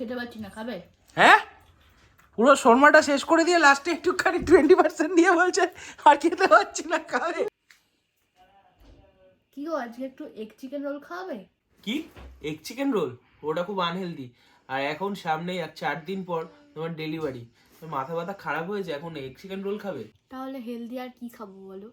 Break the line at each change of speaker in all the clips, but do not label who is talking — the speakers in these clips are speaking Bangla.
খেতে পাচ্ছি না খাবে?
হ্যাঁ? পুরো শর্মাটা শেষ করে দিয়ে লাস্টে একটুখানি টোয়েন্টি পার্সেন্ট দিয়ে বলছে আর খেতে পারছি না খাবে?
কি গো আজকে একটু এগ চিকেন রোল খাওয়াবে?
কি? এগ চিকেন রোল ওটা খুব আনহেলদি আর এখন সামনে এক চার দিন পর তোমার ডেলিভারি মাথা ব্যথা খারাপ হয়েছে এখন এগ চিকেন রোল খাবে?
তাহলে হেলদি আর কি খাব বলো?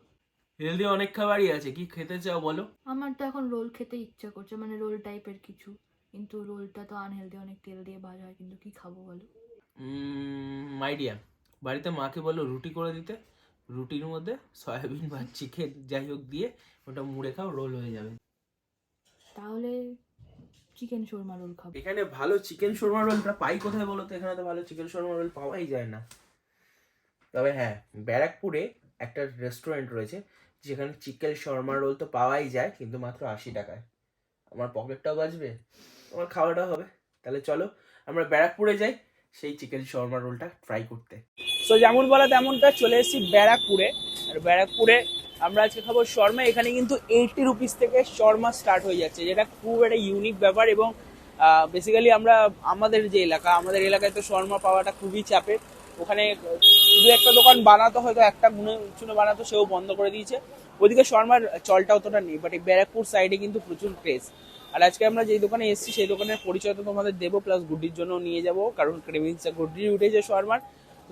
হেলদি অনেক খাবারই আছে কি খেতে চাও বলো?
আমার তো এখন রোল খেতে ইচ্ছা করছে মানে রোল টাইপের কিছু। কিন্তু রোলটা তো আনহেলদি অনেক তেল দিয়ে ভাজা হয় কিন্তু কি খাব বলো?
আইডিয়া বাড়িতে মাকে বলো রুটি করে দিতে রুটির মধ্যে সয়াবিন বা চিকেন যাই হোক দিয়ে ওটা মুড়ে খাও রোল হয়ে যাবে।
তাহলে চিকেন শর্মা রোল খাব।
এখানে ভালো চিকেন শর্মা রোলটা পাই কোথায় বলো তো? এখানে তো ভালো চিকেন শর্মা রোল পাওয়াই যায় না। তবে হ্যাঁ ব্যারাকপুরে একটা রেস্টুরেন্ট রয়েছে যেখানে চিকেন শর্মা রোল তো পাওয়াই যায় কিন্তু মাত্র আশি টাকায়। আমার পকেটটাও বাঁচবে? আমার খাওয়াটাও হবে। তাহলে চলো আমরা ব্যারাকপুরে যাই সেই চিকেন শর্মা রোলটা ট্রাই করতে।
সো যেমন বলা তেমনটা চলে এসেছি ব্যারাকপুরে। আর ব্যারাকপুরে আমরা আজকে খাব শর্মা। এখানে কিন্তু এইটি রুপিস থেকে শর্মা স্টার্ট হয়ে যাচ্ছে যেটা খুব একটা ইউনিক ব্যাপার এবং বেসিক্যালি আমরা আমাদের যে এলাকা আমাদের এলাকায় তো শর্মা পাওয়াটা খুবই চাপের ওখানে দু একটা দোকান বানাতো হয়তো একটা গুনে চুনে বানাতো সেও বন্ধ করে দিয়েছে। ওদিকে শর্মার চলটা অতটা নেই বাট এই ব্যারাকপুর সাইডে কিন্তু প্রচুর ক্রেজ আর আজকে আমরা যেই দোকানে এসেছি, সেই দোকানের পরিচয় তো তোমাদের দেবো প্লাস গুড্ডির জন্য নিয়ে যাব, কারণ ক্রেভিংসটা গুড্ডি উঠেছে শর্মার।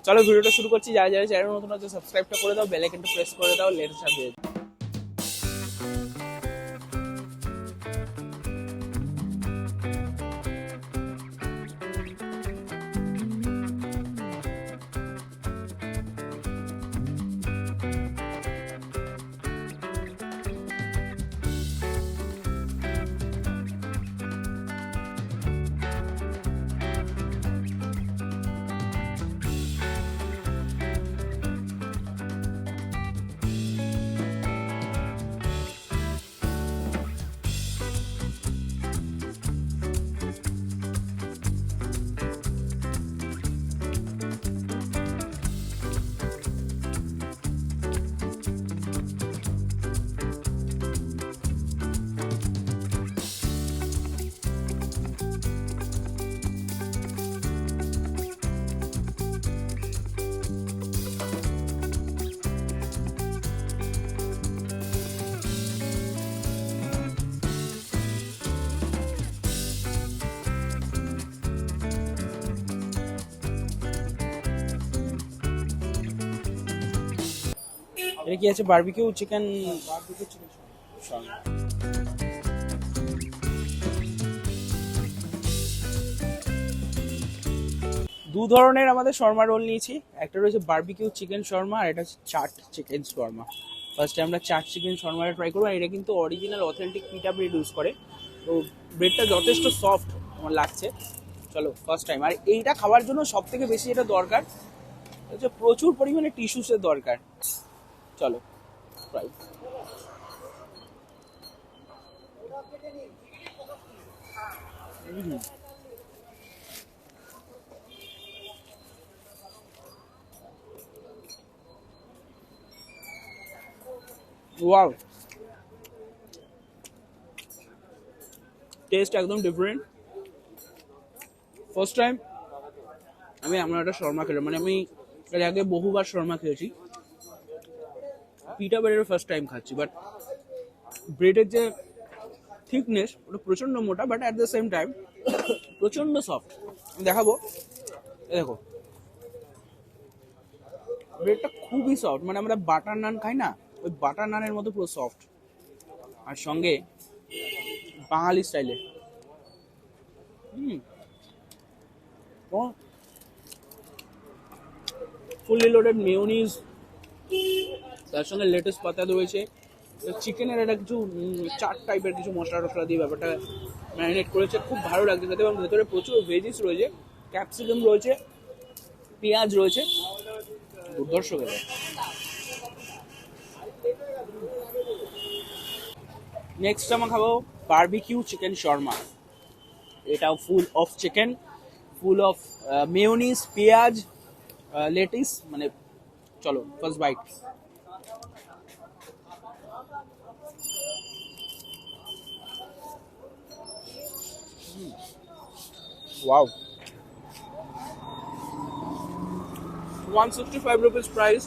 চলো ভিডিওটা শুরু করছি, যারা যারা চ্যানেল নতুন আছে সাবস্ক্রাইবটা করে দাও বেলাইকনটা প্রেস করে দাও লেটেস্ট আপডেট এটা কি আছে বারবিকিউ চিকেন বারবিকিউ চিকেন দু ধরনের আমাদের শর্মা রোল নিয়েছি। একটা রয়েছে বারবিকিউ চিকেন শর্মা আর এটা হচ্ছে চাট চিকেন শর্মা। ফার্স্টে আমরা চাট চিকেন শর্মাটা ট্রাই করব আর এটা কিন্তু original authentic pita bread use করে। তো ব্রেডটা যথেষ্ট সফট আমার লাগছে। চলো ফার্স্ট টাইম আর এইটা খাওয়ার জন্য সব থেকে বেশি যেটা দরকার হচ্ছে প্রচুর পরিমাণে টিস্যুসের দরকার। চলো ওয়াও টেস্ট একদম ডিফারেন্ট ফার্স্ট টাইম আমি এমন একটা শর্মা খেলাম। মানে আমি এর আগে বহুবার শর্মা খেয়েছি পিটা ব্রেডের ফার্স্ট টাইম খাচ্ছি বাট ব্রেডের যে থিকনেস ওটা প্রচণ্ড মোটা but at the same time প্রচণ্ড সফট দেখাবো। দেখো। ব্রেডটা খুবই সফট মানে আমরা বাটার নান খাই না, ওই বাটার নানের মতো পুরো সফট আর সঙ্গে বাঙালি স্টাইলে হুম। ফুললি লোডেড মেয়োনিজ তার সঙ্গে লেটেস্ট পাতা রয়েছে। চিকেনের একটা কিছু চাট টাইপের কিছু মশলা টশলা দিয়ে ব্যাপারটা ম্যারিনেট করেছে। খুব ভালো লাগছে খেতে এবং ভেতরে প্রচুর ভেজিস রয়েছে ক্যাপসিকাম রয়েছে, পেঁয়াজ রয়েছে। দুর্ধর্ষ নেক্সট আমরা খাব বার্বিকিউ চিকেন শর্মা এটাও full of chicken full of mayonnaise পেঁয়াজ লেটিস মানে চলো first bite Wow. 165 rupees price.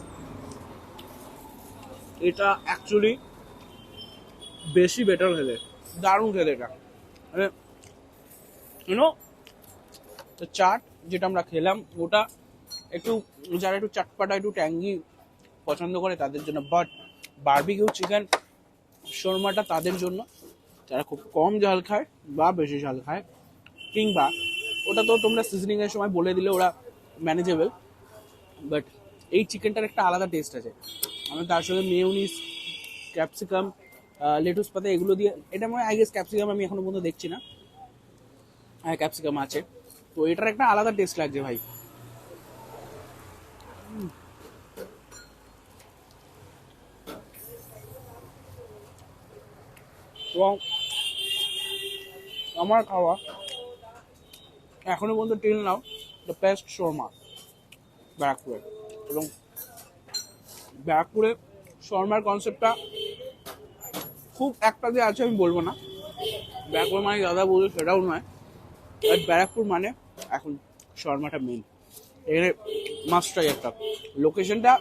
এটা অ্যাকচুয়ালি বেশি বেটার খেলে দারুণ খেলে এটা মানে ইউনো চাট যেটা আমরা খেলাম, ওটা একটু, যারা একটু চাটপাটা, একটু ট্যাঙ্গি পছন্দ করে তাদের জন্য বাট বার্বিকিউ চিকেন শর্মাটা তাদের জন্য, যারা খুব কম ঝাল খায় বা বেশি ঝাল খায়, কিংবা ওটা তো তোমরা সিজনিং এর সময় বলে দিলে ওরা ম্যানেজেবল বাট এই চিকেনটার একটা আলাদা টেস্ট আছে। আমি তার সঙ্গে মেউনিস ক্যাপসিকাম লেটুস পাতা এগুলো দিয়ে, এটা মানে আই গেস ক্যাপসিকাম আমি এখনও পর্যন্ত দেখছি না। হ্যাঁ ক্যাপসিকাম আছে। তো এটার একটা আলাদা টেস্ট লাগছে ভাই। আমার খাওয়া এখনও পর্যন্ত till now the best shawarma ব্যারাকপুরে। এবং ব্যারাকপুরে শর্মার কনসেপ্টটা খুব একটা যে আছে আমি বলব না। ব্যারাকপুর মানে দাদা বলবে সেটাও নয় বাট ব্যারাকপুর মানে এখন শর্মাটা মেন এখানে মাস্টাই একটা। লোকেশনটা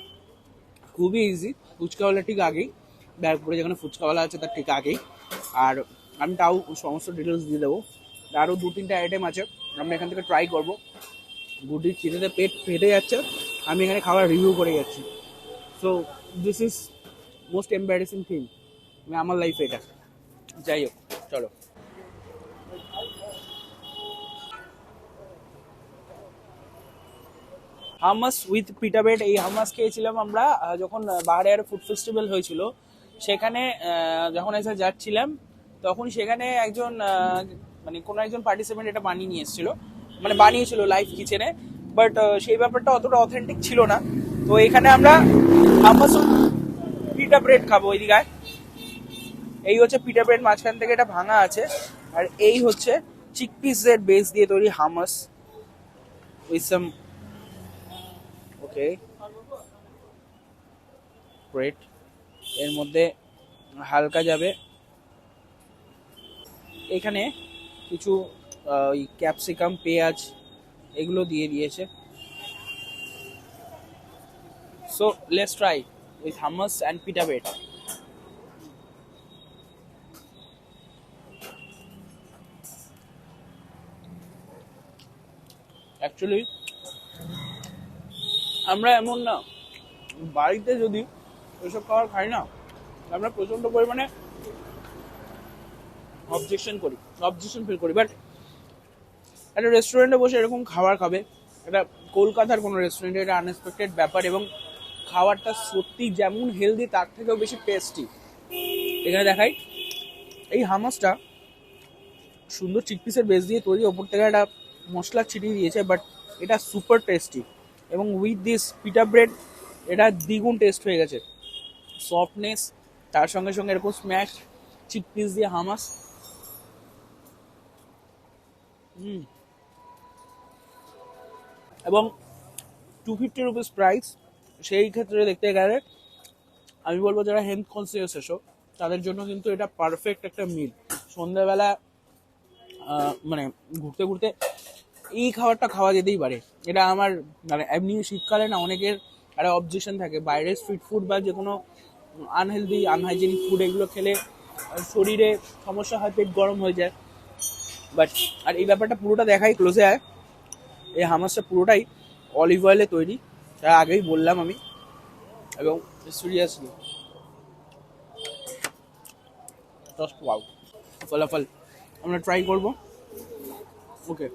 খুবই ইজি ফুচকাওয়ালা ঠিক আগেই, ব্যারাকপুরে যেখানে ফুচকাওয়ালা আছে তার ঠিক আগেই। আর আমি তাও সমস্ত ডিটেলস দিয়ে দেবো। আরও দু তিনটে আইটেম আছে। আমরা এখান থেকে ট্রাই করব। গুটির চিড়েতে পেট ফেটে যাচ্ছে। আমি এখানে খাবার রিভিউ করে যাচ্ছি। So this is most embarrassing thing আমার লাইফে এটা। যাই হোক, চলো। হামাস উইথ পিটাবেট এই হামাস খেয়েছিলাম আমরা যখন বাহারিয়ার ফুড ফেস্টিভ্যাল হয়েছিল। সেখানে যখন এসে যাচ্ছিলাম, তখন সেখানে একজন মানে কোনো একজন পার্টিসিপেন্ট এটা বানিয়ে নিয়ে এসেছিল। মানে বানিয়েছিল লাইভ কিচেনে বাট সেই ব্যাপারটা অতটা অথেন্টিক ছিল না। তো এখানে আমরা হামাস পিটা ব্রেড খাব ওইদিকে। আয়। এই হচ্ছে পিটা ব্রেড মাঝখান থেকে এটা ভাঙা আছে। আর এই হচ্ছে চিকপিসের বেস দিয়ে তৈরি হামাস উইথ ওকে গ্রেট এর মধ্যে হালকা যাবে। এখানে কিছু ওই ক্যাপসিকাম পেঁয়াজ এগুলো দিয়ে দিয়েছে। So let's try with hummus and pita bread actually আমরা এমন না। বাড়িতে যদি এসব খাবার খাই না, আমরা প্রচণ্ড পরিমাণে অবজেকশন করি অবজেকশন ফিল করি। বাট একটা রেস্টুরেন্টে বসে এরকম খাবার খাবে এটা কলকাতার কোনো রেস্টুরেন্টে এটা আনএক্সপেক্টেড ব্যাপার এবং খাবারটা সত্যি যেমন হেলদি তার থেকেও বেশি টেস্টি এখানে দেখাই, এই হামাসটা সুন্দর চিকপিসের বেস দিয়ে তৈরি, ওপর থেকে একটা মশলা ছিটিয়ে দিয়েছে বাট এটা সুপার টেস্টি এবং উইথ দিস পিটা ব্রেড এটা দ্বিগুণ টেস্ট হয়ে গেছে। সফটনেস তার সঙ্গে সঙ্গে এরকম স্ম্যাশ চিকপিস দিয়ে হামাস হুম এবং টু ফিফটি রুপিস প্রাইস সেই ক্ষেত্রে দেখতে গেলে আমি বলব যারা হেলথ কনসিয়াস এসো, তাদের জন্য কিন্তু এটা পারফেক্ট একটা মিল সন্ধ্যাবেলা মানে ঘুরতে ঘুরতে এই খাবারটা খাওয়া যেতেই পারে। এটা আমার মানে এমনি শীতকালে না অনেকের একটা অবজেকশন থাকে। বাইরের স্ট্রিট ফুড বা যে কোনো আনহেলদি আনহাইজেনিক ফুড এগুলো খেলে শরীরে সমস্যা হয়, পেট গরম হয়ে যায়। বাট আর এই ব্যাপারটা পুরোটা দেখাই ক্লোজে আয়। এই হামাসটা পুরোটাই অলিভ অয়েলে তৈরি। যা আগেই বললাম আমি। এবং সিরিয়াসলি জাস্ট ওয়াও ফলাফল আমরা ট্রাই করব। ওকে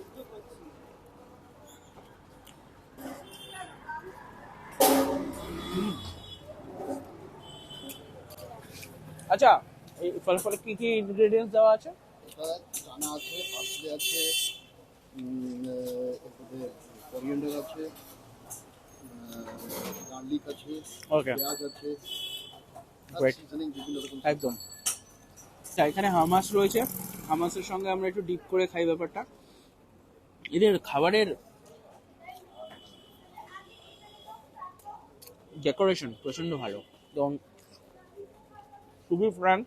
আচ্ছা এই ফলাফলে কি কি ইনগ্রেডিয়েন্টস দেওয়া আছে?
এটা চানা আছে পার্সলে আছে এরপরে করিয়েন্ডার আছে গার্লিক আছে পেঁয়াজ আছে
Great.
সিজনিং বিভিন্ন রকম
একদম। আচ্ছা এখানে হামাস রয়েছে। হামাসের সঙ্গে আমরা একটু ডিপ করে খাই ব্যাপারটা। এদের খাবারের ডেকোরেশন প্রচণ্ড ভালো। এবং টু বি ফ্র্যাঙ্ক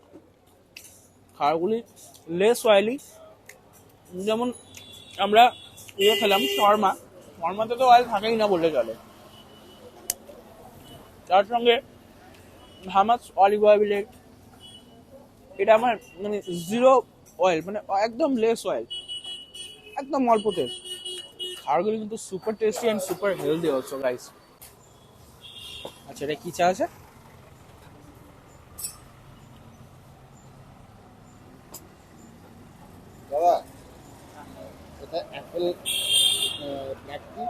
খাবারগুলি লেস অয়েলি যেমন আমরা ইয়ে খেলাম শর্মা শর্মাতে তো অয়েল থাকেই না বললে চলে। তার সঙ্গে হামাস অলিভ অয়েলের এটা আমার মানে জিরো অয়েল মানে একদম লেস অয়েল একদম অল্প তেল খাবারগুলো কিন্তু super tasty and super healthy also guys আচ্ছা এটা কী চা আছে
দাদা এটা অ্যাপেল ব্ল্যাক টি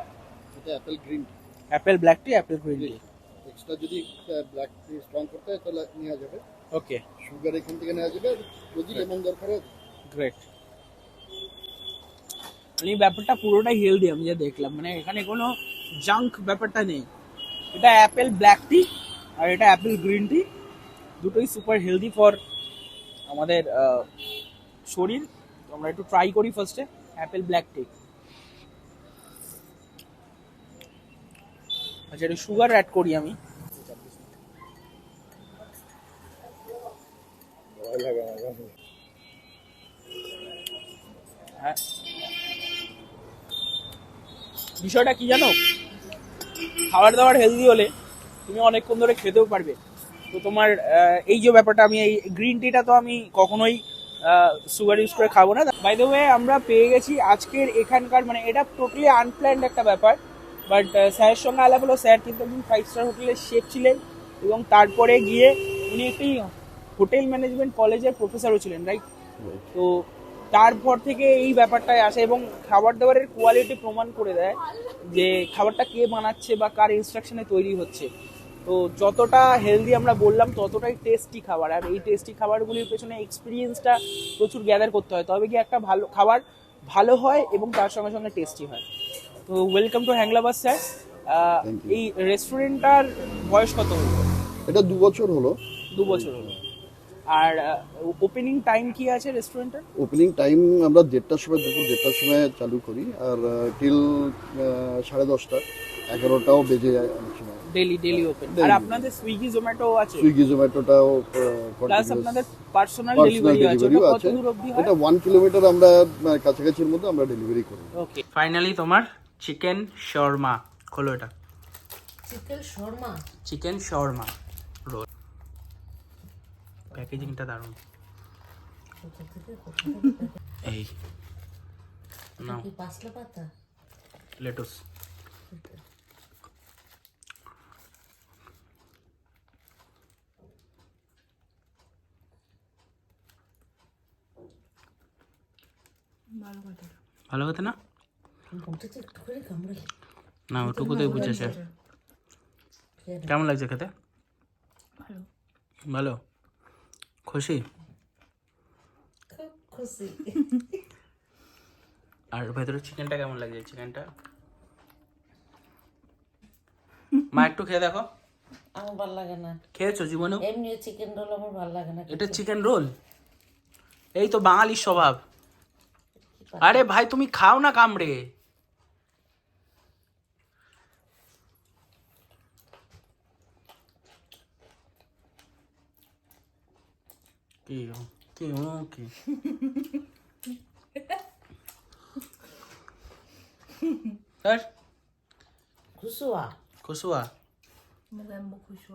এটা apple green tea
apple black tea apple green tea
extra যদি ব্ল্যাক টি স্ট্রং করতে হয় তাহলে নেওয়া যাবে।
ওকে
সুগার এখান থেকে নেওয়া যাবে যদি লেমন দরকার হয়।
গ্রেট এই ব্যাপারটা পুরোটাই হেলদি আমি যা দেখলাম। মানে এখানে কোনো জাঙ্ক ব্যাপারটা নেই। এটা অ্যাপেল ব্ল্যাক টি আর এটা অ্যাপেল গ্রিন টি দুটোই সুপার হেলদি ফর আমাদের শরীর। তো আমরা একটু ট্রাই করি ফার্স্টে অ্যাপেল ব্ল্যাক টি। আচ্ছা একটু সুগার অ্যাড করি আমি। হ্যাঁ। বিষয়টা কি জানো? খাবার দাবার হেলদি হলে তুমি অনেকক্ষণ ধরে খেতেও পারবে। তো তোমার এই যে ব্যাপারটা আমি, এই গ্রিন টিটা তো আমি কখনোই সুগার ইউজ করে খাব না। বাই দ্য ওয়ে আমরা পেয়ে গেছি আজকের এখানকার মানে এটা টোটালি আনপ্ল্যান্ড একটা ব্যাপার। বাট স্যারের সঙ্গে আলাপ হলো, স্যার কিন্তু একদিন ফাইভ স্টার হোটেলের শেফ ছিলেন এবং তারপরে গিয়ে উনি একটি হোটেল ম্যানেজমেন্ট কলেজের প্রফেসরও ছিলেন রাইট তো তারপর থেকে এই ব্যাপারটায় আসে এবং খাবার দাবারের কোয়ালিটি প্রমাণ করে দেয় যে খাবারটা কে বানাচ্ছে বা কার ইনস্ট্রাকশনে তৈরি হচ্ছে। তো যতটা হেলদি আমরা বললাম ততটাই টেস্টি খাবার। আর এই টেস্টি খাবারগুলির পেছনে এক্সপিরিয়েন্সটা প্রচুর গ্যাদার করতে হয়। তবে কি একটা ভালো খাবার ভালো হয় এবং তার সঙ্গে সঙ্গে টেস্টি হয়। তো ওয়েলকাম টু হ্যাংলাবাস স্যার এই রেস্টুরেন্টটার বয়স কত হলো?
এটা দু বছর হলো।
দু বছর হলো। আর ওপেনিং টাইম কি আছে রেস্টুরেন্টের
ওপেনিং টাইম আমরা দেড়টার সময় দুপুর দেড়টার সময় চালু করি। আর টিল সাড়ে দশটা এগারোটাও বেজে যায় অনেক সময়।
ডেলি ডেলি ওপেন আর আপনাদের সুইগি জোম্যাটো আছে?
সুইগি জোম্যাটোটাও
প্লাস আপনাদের পার্সোনাল ডেলিভারি আছে। কত দূর অবধি
এটা ওয়ান কিলোমিটার আমরা কাছাকাছির মধ্যে আমরা ডেলিভারি করি।
ওকে ফাইনালি তোমার চিকেন শর্মা খোলো এটা।
Chicken shawarma
chicken shawarma roll প্যাকেজিংটা দারুণ। এই। নাও।
কি পাতা?
লেটুস
ভালো কথা
ভালো হতো না? না ওটুকুতেই বুঝেছে কেমন লাগছে খেতে?
ভালো।
খুশি?
খুশি।
আর ভেতরে চিকেনটা কেমন লাগছে? চিকেনটা? মা একটু খেয়ে দেখো।
আমার ভালো লাগে না।
খেয়েছো জীবনে
এমনি চিকেন রোল আমার ভালো লাগে না
এটা চিকেন রোল? এই তো বাঙালির স্বভাব। আরে ভাই তুমি খাও না কামড়ে। কি ও, কি? কি আর
খুশুয়া
খুশুয়া
ম্যাম্বো খুশ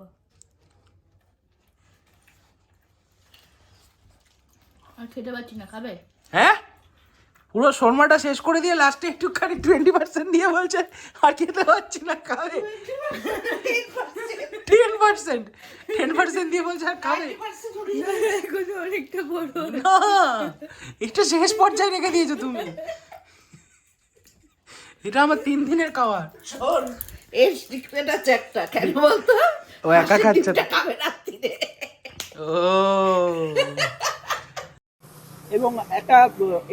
আর খেতে পাচ্ছি না খাবে?
হ্যাঁ? পুরো শর্মাটা শেষ করে দিয়ে লাস্টে একটুখানি টোয়েন্টি পার্সেন্ট দিয়ে বলছে আর খেতে পারছি না খাবে। টেন পার্সেন্ট টেন পার্সেন্ট দিয়ে বলছে আর খাবে? না একটু শেষ পর্যায়ে রেখে দিয়েছ তুমি। এটা আমার তিন দিনের খাবার
শোন একটা কেন বলতো?
ও একা খাচ্ছে ও। এবং একটা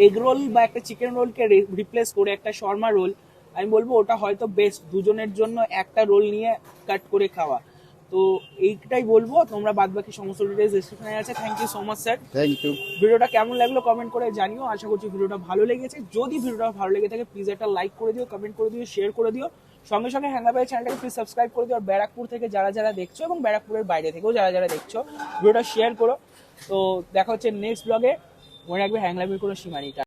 এগ রোল বা একটা চিকেন রোলকে রিপ্লেস করে একটা শর্মা রোল আমি বলব ওটা হয়তো বেস্ট দুজনের জন্য একটা রোল নিয়ে কাট করে খাওয়া। তো এইটাই বলব তোমরা বাদ বাকি সমস্ত ডিটেলস ডিসক্রিপশনে আছে। Thank you so much sir
thank you
ভিডিওটা কেমন লাগল কমেন্ট করে জানিও। আশা করছি ভিডিওটা ভালো লেগেছে। যদি ভিডিওটা ভালো লেগে থাকে প্লিজ একটা লাইক করে দিও কমেন্ট করে দিও শেয়ার করে দিও। সঙ্গে সঙ্গে হ্যাঙ্গাবাই চ্যানেলটাকে প্লিজ সাবস্ক্রাইব করে দিও। আর ব্যারাকপুর থেকে যারা যারা দেখছ এবং ব্যারাকপুরের বাইরে থেকেও যারা যারা দেখছ ভিডিওটা শেয়ার করো। তো দেখা হচ্ছে নেক্সট ব্লগে মনে রাখবে হ্যাংলামির কোনো সীমা নেই।